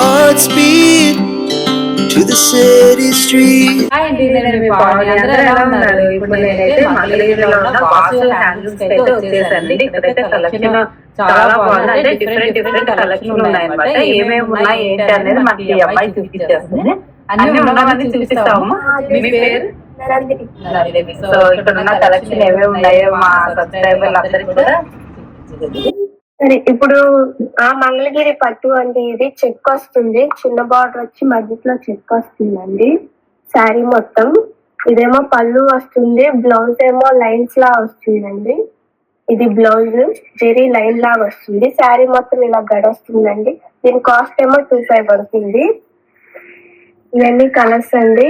hearts beat to the city street. Hi అండి నేను మీ పావని అందరూ ఎలా ఉన్నారు? ఇప్పుడు నేనైతే మంగళగిరిలో ఉన్న వాసు హ్యాండ్లూమ్స్ అయితే వచ్చేసండి ఇక్కడైతే కలెక్షన్ చాలా బాగుంది అంటే డిఫరెంట్ డిఫరెంట్ కలెక్షన్ ఉన్నాయన్నమాట. ఏమేమి ఉన్నాయి ఏంటి అనేది మనకి ఈ అమ్మాయి చూపించేస్తుంది. అన్ని ఉన్నవన్నీ చూపిస్తాము మీ పేరు. సో ఇక్కడ ఉన్న కలెక్షన్ ఏమేమి ఉన్నాయో మా సబ్స్క్రైబర్లు అందరికి కూడా సరే ఇప్పుడు ఆ మంగళగిరి పట్టు అంటే ఇది చెక్ వస్తుంది. చిన్న బార్డర్ వచ్చి మధ్యలో చెక్ వస్తుందండి. శారీ మొత్తం. ఇదేమో పళ్ళు వస్తుంది. బ్లౌజ్ ఏమో లైన్స్ లా వస్తుందండి. ఇది బ్లౌజ్ జెరీ లైన్ లా వస్తుంది. శారీ మొత్తం ఇలా గడ వస్తుందండి దీని కాస్ట్ ఏమో టూ ఫైవ్ పడుతుంది. ఇవన్నీ కలర్స్ అండి.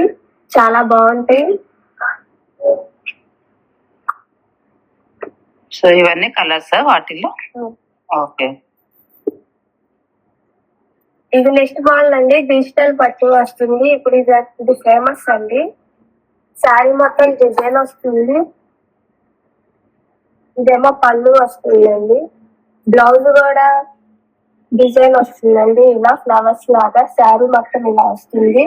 చాలా బాగుంటాయి. సో ఇవన్నీ కలర్స్ వాటిల్లో? ఓకే. ఇది నెక్స్ట్ మోడల్ అండి. డిజిటల్ పట్టు వస్తుంది. ఇప్పుడు ఇది ఇది ఫేమస్ అండి. శారీ మొత్తం డిజైన్ వస్తుంది. ఇదేమో పళ్ళు వస్తుందండి. బ్లౌజ్ కూడా డిజైన్ వస్తుందండి. ఇలా ఫ్లవర్స్ లాగా శారీ మొత్తం ఇలా వస్తుంది.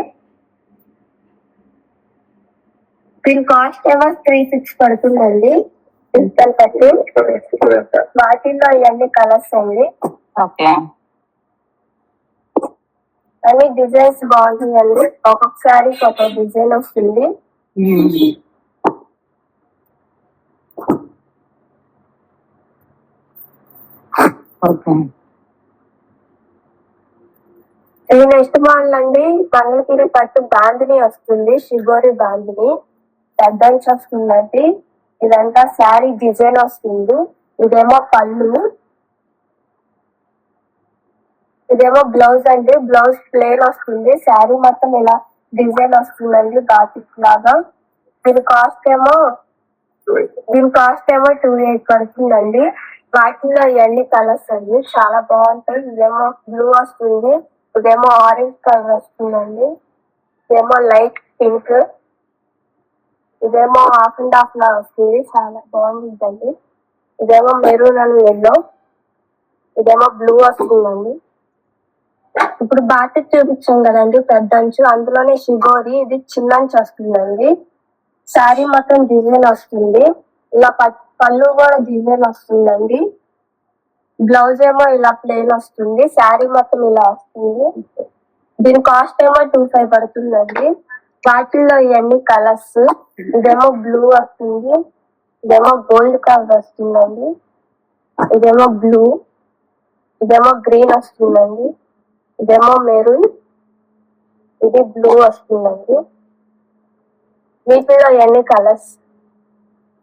దీని కాస్ట్ ఏమో త్రీ సిక్స్ పడుతుందండి. పట్టు. వాటిల్లో ఇవన్నీ కలర్స్ అండి. ఓకే. అన్ని డిజైన్స్ బాగుంటాయండి. ఒక్కొక్కసారి ఒక డిజైన్ వస్తుంది. ఓకే. ఇది నెక్స్ట్ మోడల్ అండి. మంగళగిరి పట్టు బాందిని వస్తుంది. షిగోరి బాందిని పెద్దంచి వస్తుందండి. ఇదంతా శారీ డిజైన్ వస్తుంది. ఇదేమో పళ్ళు. ఇదేమో బ్లౌజ్ అండి. బ్లౌజ్ ప్లేన్ వస్తుంది. శారీ మొత్తం ఇలా డిజైన్ వస్తుందండి బాటిక్ లాగా. దీని కాస్ట్ ఏమో దీని కాస్ట్ ఏమో టూ ఎయిట్ పడుతుందండి. వాటిలో ఇవన్నీ కలర్స్ అండి. చాలా బాగుంటాయి. ఇదేమో బ్లూ వస్తుంది. ఇదేమో ఆరెంజ్ కలర్ వస్తుందండి. ఇదేమో లైట్ పింక్ ఇదేమో హాఫ్ అండ్ హాఫ్ లా వస్తుంది. చాలా బాగుంటుందండి. ఇదేమో మెరూన్ అండ్ ఎల్లో ఇదేమో బ్లూ వస్తుందండి. ఇప్పుడు బాటిక్ చూపించాం కదండి పెద్ద అంచు. అందులోనే షిగోరి ఇది చిన్న అంచు వస్తుందండి. శారీ మొత్తం డిజైన్ వస్తుంది. ఇలా ప- పళ్ళు కూడా డిజైన్ వస్తుందండి. బ్లౌజ్ ఏమో ఇలా ప్లేన్ వస్తుంది. శారీ మొత్తం ఇలా వస్తుంది. దీని కాస్ట్ ఏమో టూ ఫైవ్ పడుతుందండి. వాటిల్లో ఇవన్నీ కలర్స్. ఇదేమో బ్లూ వస్తుంది. ఇదేమో గోల్డ్ కలర్ వస్తుందండి. ఇదేమో బ్లూ. ఇదేమో గ్రీన్ వస్తుందండి. ఇదేమో మెరూన్. ఇది బ్లూ వస్తుందండి. వీటిలో ఎన్ని కలర్స్.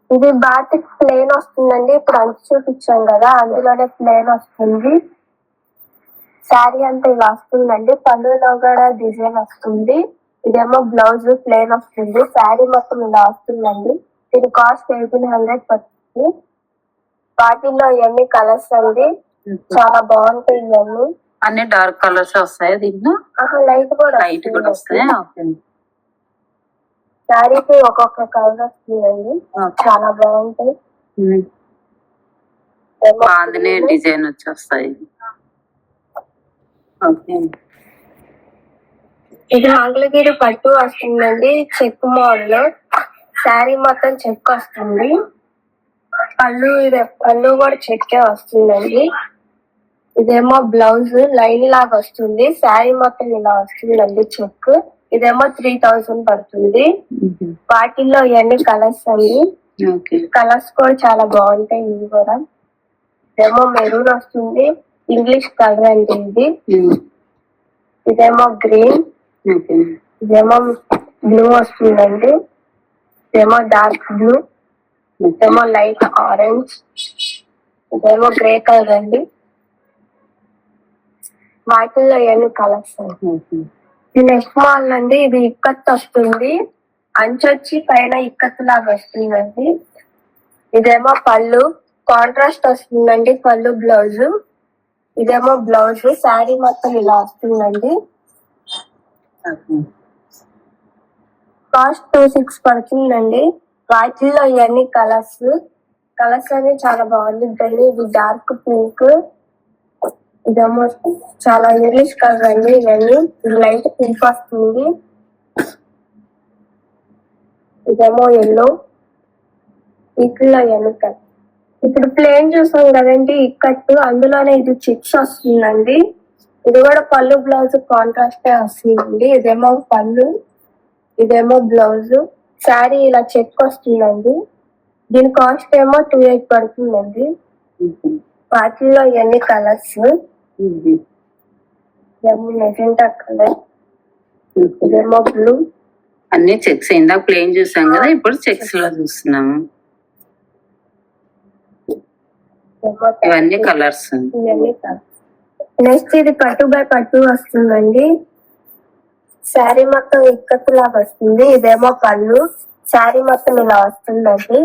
ఇది బాటిక్ ప్లేన్ వస్తుందండి. ఇప్పుడు అంచు చూపించాం కదా అందులోనే ప్లేన్ వస్తుంది. శారీ అంతా ఇలా వస్తుందండి. పళ్ళులో కూడా డిజైన్ వస్తుంది. ఇదేమో బ్లౌజ్ ప్లేన్ వస్తుంది. శారీ మొత్తం ఇలా వస్తుందండి. దీని కాస్ట్ ఎయిటీన్ హండ్రెడ్ పడుతుంది. వాటిల్లో ఇవన్నీ కలర్స్ అండి. చాలా బాగుంటాయి ఇవన్నీ. అన్ని డార్క్ కలర్స్ వస్తాయి దీంట్లో? లైట్ కూడా లైట్ కూడా వస్తాయి? శారీకి ఒక్కొక్క కలర్ వస్తుందండి. చాలా బాగుంటాయి. బాగుంది డిజైన్ వచ్చి వస్తాయి ఓకే. ఇది మంగళగిరి పట్టు వస్తుందండి చెక్ మోడల్. శారీ మొత్తం చెక్ వస్తుంది. పళ్ళు ఇది పళ్ళు కూడా చెక్కే వస్తుందండి. ఇదేమో బ్లౌజ్ లైన్ లాగా వస్తుంది. శారీ మొత్తం ఇలా వస్తుందండి చెక్ ఇదేమో త్రీ థౌసండ్ పడుతుంది. వాటిల్లో ఇవన్నీ కలర్స్ అండి. కలర్స్ కూడా చాలా బాగుంటాయి ఇవి కూడా. ఇదేమో మెరూన్ వస్తుంది. ఇంగ్లీష్ కలర్ అండి ఇది. ఇదేమో గ్రీన్. ఇదేమో బ్లూ వస్తుందండి. ఇదేమో డార్క్ బ్లూ. ఇదేమో లైట్ ఆరెంజ్. ఇదేమో గ్రే కలర్ అండి. వాటిల్లో ఎన్ని కలర్స్ ఇది నెక్స్ట్ మోడల్ అండి ఇది ఇక్కత్ వస్తుంది. అంచు వచ్చి పైన ఇక్కత్ లాగా వస్తుందండి. ఇదేమో పళ్ళు. కాంట్రాస్ట్ వస్తుందండి పళ్ళు బ్లౌజ్. ఇదేమో బ్లౌజ్. శారీ మొత్తం ఇలా వస్తుందండి. కాస్ట్ టూ సిక్స్ పడుతుందండి. వాటిల్లో ఇవన్నీ కలర్స్ కలర్స్ అనేవి చాలా బాగుంది అండి ఇది డార్క్ పింక్ ఇదేమో చాలా ఇంగ్లీష్ కలర్ అండి ఇవన్నీ. లైట్ పింక్ వస్తుంది. ఇదేమో ఎల్లో వీటిలో ఎన్నిక ఇప్పుడు ప్లేన్ చూసాం కదండి ఇక్కట్టు అందులోనే ఇది చిక్స్ వస్తుందండి. ఇది కూడా పళ్ళు బ్లౌజ్ కాంట్రాస్ట్ వస్తుందండి. ఇదేమో పళ్ళు ఇదేమో బ్లౌజ్. శారీ ఇలా చెక్ వస్తుందండి. దీని కాస్ట్ ఏమో టూ ఎయిట్ పడుతుందండి. వాటిల్లో ఎన్ని కలర్స్? Magenta colour. ఇదేమో బ్లూ. అన్ని చెక్స్. ఇందాక ప్లేన్ చూసాం కదా ఇప్పుడు చెక్స్లో చూస్తున్నాము. ఇవన్నీ కలర్స్. నెక్స్ట్ ఇది పట్టు బై పట్టు వస్తుందండి. శారీ మొత్తం ఇక్కత్తు లాగా వస్తుంది. ఇదేమో పళ్ళు. శారీ మొత్తం ఇలా వస్తుందండి.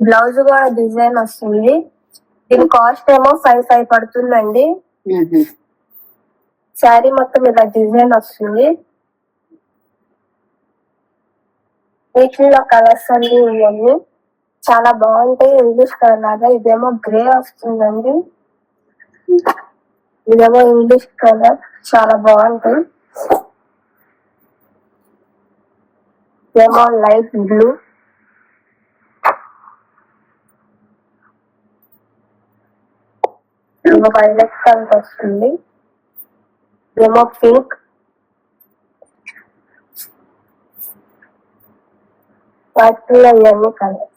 బ్లౌజ్ కూడా డిజైన్ వస్తుంది. దీని కాస్ట్ ఏమో ఫైవ్ ఫైవ్ పడుతుందండి. శారీ మొత్తం ఇలా డిజైన్ వస్తుంది. వీటిలో కలర్స్ అన్ని ఇవన్నీ చాలా బాగుంటాయి. ఇంగ్లీష్ కలర్ లాగా ఇదేమో గ్రే వస్తుందండి. ఇదేమో ఇంగ్లీష్ కలర్ చాలా బాగుంటుంది. ఏమో లైట్ బ్లూ. ఇదేమో వైలెట్ కలర్ వస్తుంది. ఏమో పింక్. వాటిలో ఇవన్నీ కలర్స్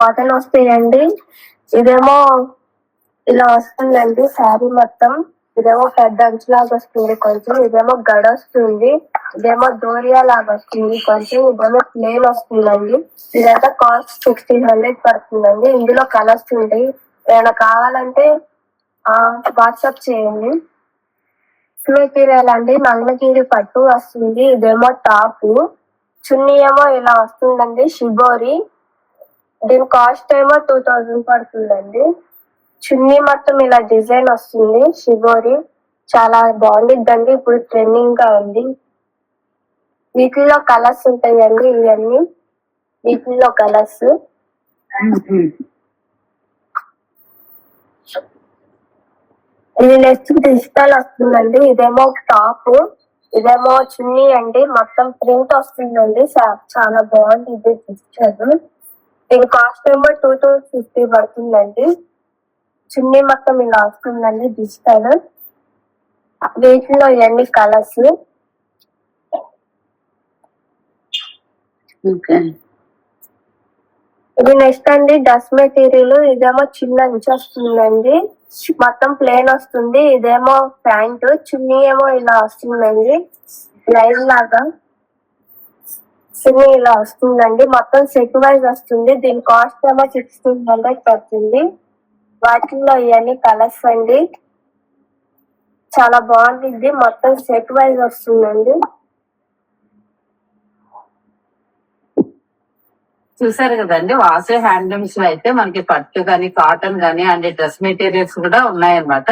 కాటన్ వస్తాయండి. ఇదేమో ఇలా వస్తుందండి శారీ మొత్తం. ఇదేమో పెద్ద అంచు లాగా వస్తుంది కొంచెం ఇదేమో గడ వస్తుంది ఇదేమో డోరియా లాగా వస్తుంది కొంచెం ఇదేమో ప్లేన్ వస్తుందండి. ఇదంతా కాస్ట్ సిక్స్టీన్ హండ్రెడ్ పడుతుందండి. ఇందులో కలర్స్ ఉంటాయి ఏమైనా కావాలంటే వాట్సాప్ చేయండి. మెటీరియల్ అండి మంగళగిరి పట్టు వస్తుంది. ఇదేమో టాప్ చున్నీ ఏమో ఇలా వస్తుందండి. షిబోరి దీని కాస్ట్ ఏమో టూ థౌజండ్ పడుతుందండి. చున్నీ మొత్తం ఇలా డిజైన్ వస్తుంది. షిబోరి చాలా బాగుండిద్దండి. ఇప్పుడు ట్రెండింగ్గా ఉంది. వీటిలో కలర్స్ ఉంటాయండి ఇవన్నీ. వీటిల్లో కలర్స్ ఇది నెక్స్ట్ డిజిటల్ వస్తుందండి. ఇదేమో టాప్ ఇదేమో చున్నీ అండి. మొత్తం ప్రింట్ వస్తుందండి. చాలా బాగుంది. ఇది డిజిటల్ దీని కాస్ట్ ఏమో టూ టూ ఫిఫ్టీ పడుతుందండి. చున్నీ మొత్తం ఇలా వస్తుందండి డిజిటల్. వీటిలో ఇవన్నీ కలర్స్? ఇది నెక్స్ట్ అండి డస్ట్ మెటీరియల్. ఇదేమో చిన్న ఇంచ్ వస్తుందండి. మొత్తం ప్లేన్ వస్తుంది. ఇదేమో ప్యాంట్. చున్నీ ఏమో ఇలా వస్తుందండి. లైన్ లాగా. చున్నీ ఇలా వస్తుందండి. మొత్తం సెట్ వైజ్ వస్తుంది. దీని కాస్ట్ ఏమో సిక్స్టీన్ హండ్రెడ్ పడుతుంది. వాటిల్లో ఇవన్నీ కలర్స్ అండి. చాలా బాగుంటుంది. మొత్తం సెట్ వైజ్ వస్తుందండి. చూసారు కదండి వాసే హ్యాండ్లూమ్స్లో అయితే మనకి పట్టు కానీ కాటన్ కానీ అండ్ డ్రెస్ మెటీరియల్స్ కూడా ఉన్నాయన్నమాట.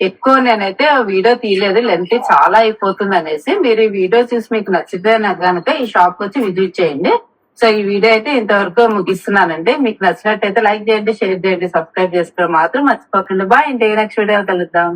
ఎక్కువ నేనైతే వీడియో తీయలేదు. లెంత్ చాలా అయిపోతుంది అనేసి మీరు ఈ వీడియో చూసి మీకు నచ్చితే కనుక ఈ షాప్ వచ్చి విజిట్ చేయండి. సో ఈ వీడియో అయితే ఇంతవరకు ముగిస్తున్నానండి మీకు నచ్చినట్టయితే లైక్ చేయండి షేర్ చేయండి సబ్స్క్రైబ్ చేసుకోవడం మాత్రం మర్చిపోకండి. బాయ్ ఇంటి నెక్స్ట్ వీడియో కలుద్దాం.